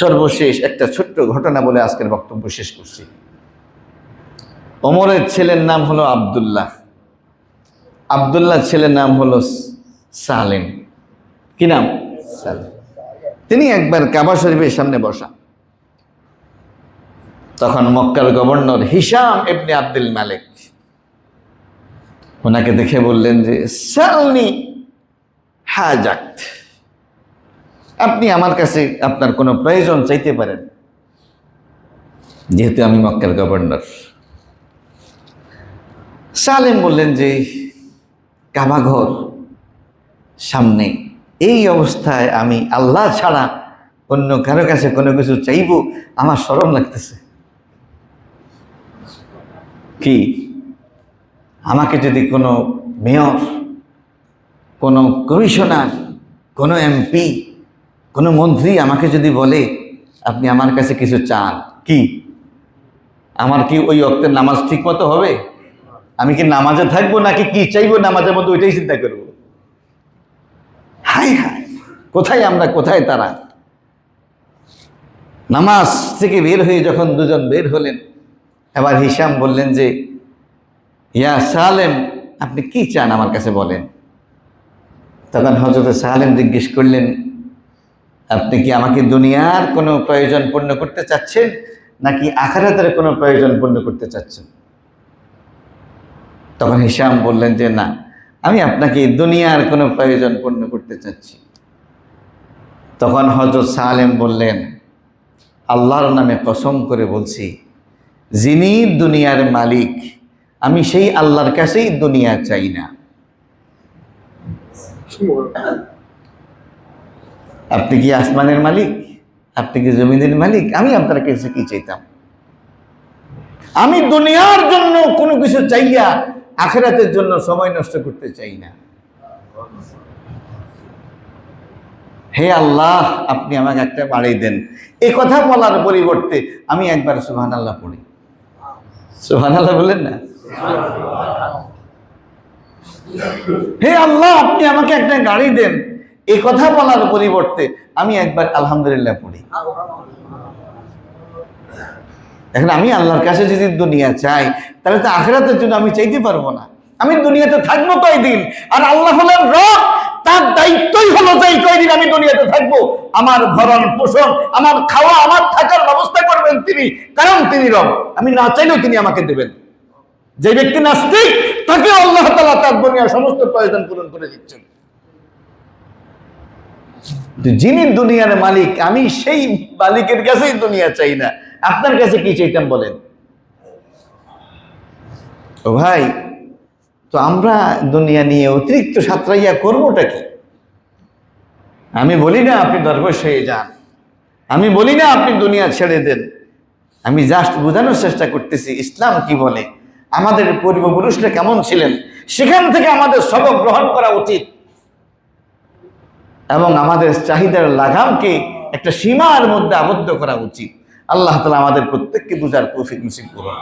সর্বশেষ একটা ছোট্ট ঘটনা বলে আজকের বক্তব্য শেষ করছি। ওমরের ছেলের নাম হলো আব্দুল্লাহ। আব্দুল্লাহ ছেলের নাম হলো সালেম। কি নাম? সালেম। তিনি একবার কাবা শরীফের সামনে বসা। তখন মক্কার গভর্নর হিসাম এবনে আব্দুল মালিক ওনাকে দেখে বললেন যে, সালনি হাজাত। আপনি আমার কাছে আপনার কোনো প্রয়োজন চাইতে পারেন। যেহেতু আমি মক্কার গভর্নর। সালেম বললেন যে কাবাঘর সামনে এই অবস্থায় আমি আল্লাহ ছাড়া অন্য কারও কাছে কোনো কিছু চাইব, আমার সরম লাগতেছে। কি? আমাকে যদি কোনো মেয়র, কোনো কমিশনার, কোনো এমপি কোনো মন্ত্রী আমাকে যদি বলে, আপনি আমার কাছে কিছু চান। কি? আমার কি ওই অক্তের নামাজ ঠিক মতো হবে? আমি কি নামাজে থাকব নাকি কি চাইব নামাজের মধ্যে? ওইটাই চিন্তা করব। হাই হাই কোথায় আমরা, কোথায় তারা? নামাজ থেকে বের হয়ে যখন দুজন বের হলেন, এবার হিসাম বললেন যে, ইয়া সালেম, আপনি কি চান আমার কাছে বলেন? তখন হজরত সালেম জিজ্ঞেস করলেন আপনি কি আমাকে দুনিয়ার কোনো প্রয়োজন পূর্ণ করতে চাচ্ছেন, নাকি আখারাতের কোনো প্রয়োজন পূর্ণ করতে চাচ্ছেন? তখন হিসাম বললেন যে, না, আমি আপনাকে দুনিয়ার কোনো প্রয়োজন পূর্ণ করতে চাচ্ছি। তখন হজরত সালেম বললেন, আল্লাহর নামে কসম করে বলছি, যিনি দুনিয়ার মালিক, আমি সেই আল্লাহর কাছেই দুনিয়া চাই না। আপনি কি আসমানের মালিক? আপনি কি জমিনের মালিক? আমি আপনার কাছে কি চাইতাম? আমি দুনিয়ার জন্য কোনো কিছু চাইয়া আখেরাতের জন্য সময় নষ্ট করতে চাই না। হে আল্লাহ, আপনি আমাকে একটা বাড়ি দেন। এই কথা বলার পরিবর্তে আমি একবার সুহান আল্লাহ পড়ি। সুহান আল্লাহ বললেন না? হে আল্লাহ, আপনি আমাকে একটা গাড়ি দেন। এই কথা বলার পরিবর্তে আমি একবার আলহামদুলিল্লাহ পড়ি। এখন আমি আল্লাহর কাছে যদি দুনিয়া চাই, তাহলে তো আখেরাতের জন্য আমি চাইতে পারব না। আমি দুনিয়াতে থাকব কয়দিন? আর আল্লাহ হলেন রব, তার দায়িত্বই হলো যে কয়দিন আমি দুনিয়াতে থাকব। আমার ভরণ পোষণ, আমার খাওয়া, আমার থাকার ব্যবস্থা করবেন তিনি, কারণ তিনি রব। আমি না চাইলেও তিনি আমাকে দেবেন। যে ব্যক্তি নাস্তিক তাকে আল্লাহ তালা তার দুনিয়ার সমস্ত প্রয়োজন পূরণ করে দিচ্ছেন। যিনি দুনিয়ার মালিক, আমি সেই মালিকের কাছেই দুনিয়া চাই না। আপনার কাছে কি চাইতাম বলেন? ও ভাই, তো আমরা দুনিয়া নিয়ে অতিরিক্ত সাঁতরাইয়া করবোটা কি? আমি বলি না আপনি দরবেশ হয়ে যান। আমি বলি না আপনি দুনিয়া ছেড়ে দেন। আমি জাস্ট বোঝানোর চেষ্টা করতেছি, ইসলাম কি বলে? আমাদের পূর্বপুরুষরা কেমন ছিলেন? সেখান থেকে আমাদের সবক গ্রহণ করা উচিত। এবং আমাদের চাহিদার লাগামকে একটা সীমার মধ্যে আবদ্ধ করা উচিত। আল্লাহ তালা আমাদের প্রত্যেককে বুঝার তৌফিক নিশ্চিত করুন।